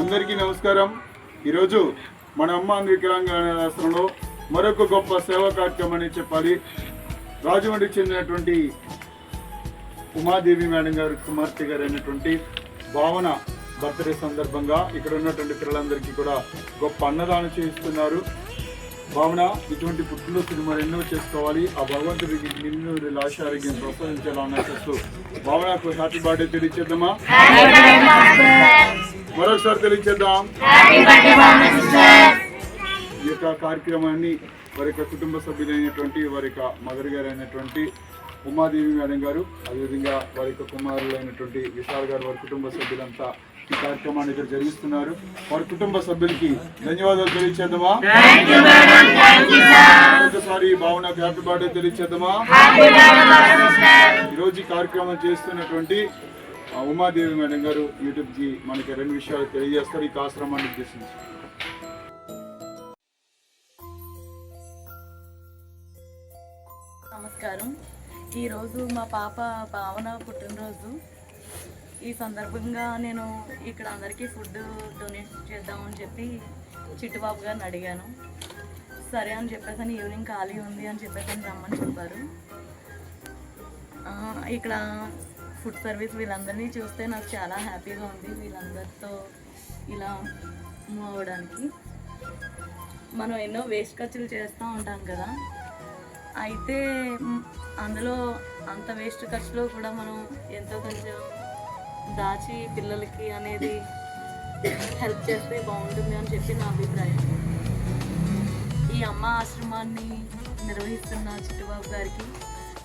అందరికీ నమస్కారం. ఈరోజు మన అమ్మ వికలాంగ రాష్ట్రంలో మరొక గొప్ప సేవా కార్యక్రమాన్ని చెప్పాలి. రాజమండ్రికి చెందినటువంటి ఉమాదేవి మేడం గారు కుమార్తె గారు అయినటువంటి భావన బర్త్డే సందర్భంగా ఇక్కడ ఉన్నటువంటి పిల్లలందరికీ కూడా గొప్ప అన్నదానం చేయిస్తున్నారు. భావన ఇటువంటి పుట్టినరోజులు సినిమా ఎన్నో చేసుకోవాలి. ఆ భగవంతుడికి నిన్ను ఆశారోగ్యం ప్రోత్సహించాలన్న ఆశిస్తూ భావనకు హ్యాపీ బర్త్డే తెలియచేద్దామా? మరొకసారి తెలియచేద్దాం. ఈ యొక్క కార్యక్రమాన్ని వారి యొక్క కుటుంబ సభ్యులైనటువంటి వారి యొక్క మదర్ గారు అయినటువంటి ఉమాదేవి మేడం గారు అదేవిధంగా వారి యొక్క కుమారులైనటువంటి విశాల్ గారు వారి కుటుంబ సభ్యులంతా ఈ కార్యక్రమాన్ని ఇక్కడ జరిగిస్తున్నారు. వారి కుటుంబ సభ్యులకి ధన్యవాదాలు తెలియచేద్దామా? ఒకసారి భావనకు హ్యాపీ బర్త్డే తెలియచేద్దామా? ఈరోజు ఈ కార్యక్రమం చేస్తున్నటువంటి ఉమాదేవి మేడం గారు యూట్యూబ్కి మనకి రెండు విషయాలు తెలియజేస్తారు. ఈ ఆశ్రమాన్ని ఉద్దేశించి. నమస్కారం. ఈరోజు మా పాప భావన పుట్టినరోజు. ఈ సందర్భంగా నేను ఇక్కడ అందరికీ ఫుడ్ డొనేట్ చేద్దామని చెప్పి చిట్టుబాబు గారిని అడిగాను. సరే అని చెప్పేసి అని ఈవినింగ్ ఖాళీ ఉంది అని చెప్పేసి అని రమ్మని చెప్పారు. ఇక్కడ ఫుడ్ సర్వీస్ వీళ్ళందరినీ చూస్తే నాకు చాలా హ్యాపీగా ఉంది వీళ్ళందరితో ఇలా మూవ్ అవ్వడానికి. మనం ఎన్నో వేస్ట్ ఖర్చులు చేస్తూ ఉంటాం కదా. అయితే అందులో అంత వేస్ట్ ఖర్చులో కూడా మనం ఎంతో కొంచెం దాచి పిల్లలకి అనేది హెల్ప్ చేస్తే బాగుంటుంది అని చెప్పి నా అభిప్రాయం. ఈ అమ్మ ఆశ్రమాన్ని నిర్వహిస్తున్న చిట్టుబాబు గారికి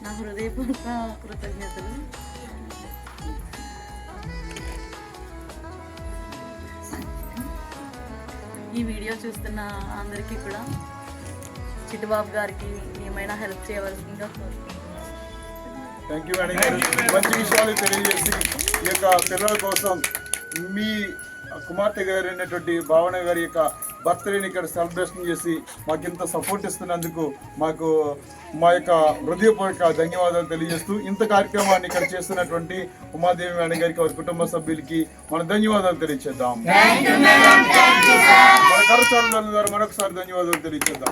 నా హృదయపూర్వక కృతజ్ఞతలు. ఈ వీడియో చూస్తున్న అందరికీ కూడా చిట్టుబాబు గారికి ఏమైనా హెల్ప్ చేయవలసిందిగా కోరుకుంటున్నాను. థ్యాంక్ యూ మేడం గారు మంచి విషయాలు తెలియజేసి ఈ యొక్క పిల్లల కోసం మీ కుమార్తె గారు అయినటువంటి భావన గారి యొక్క బర్త్డేని ఇక్కడ సెలబ్రేషన్ చేసి మాకు ఇంత సపోర్ట్ ఇస్తున్నందుకు మాకు మా యొక్క హృదయపూర్వక ధన్యవాదాలు తెలియజేస్తూ ఇంత కార్యక్రమాన్ని ఇక్కడ చేస్తున్నటువంటి ఉమాదేవి మేడం గారికి వారి కుటుంబ సభ్యులకి మన ధన్యవాదాలు తెలియజేద్దాం మన కరచాల గారు మరొకసారి ధన్యవాదాలు తెలియజేద్దాం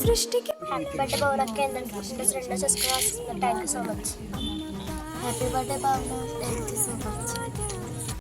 సృష్టికి హ్యాపీ బర్త్డే పవన్ కేంద్రానికి పుట్టినరోజు రెండో చేసుకోవాల్సింది thank you so much happy birthday Pawan thank you so much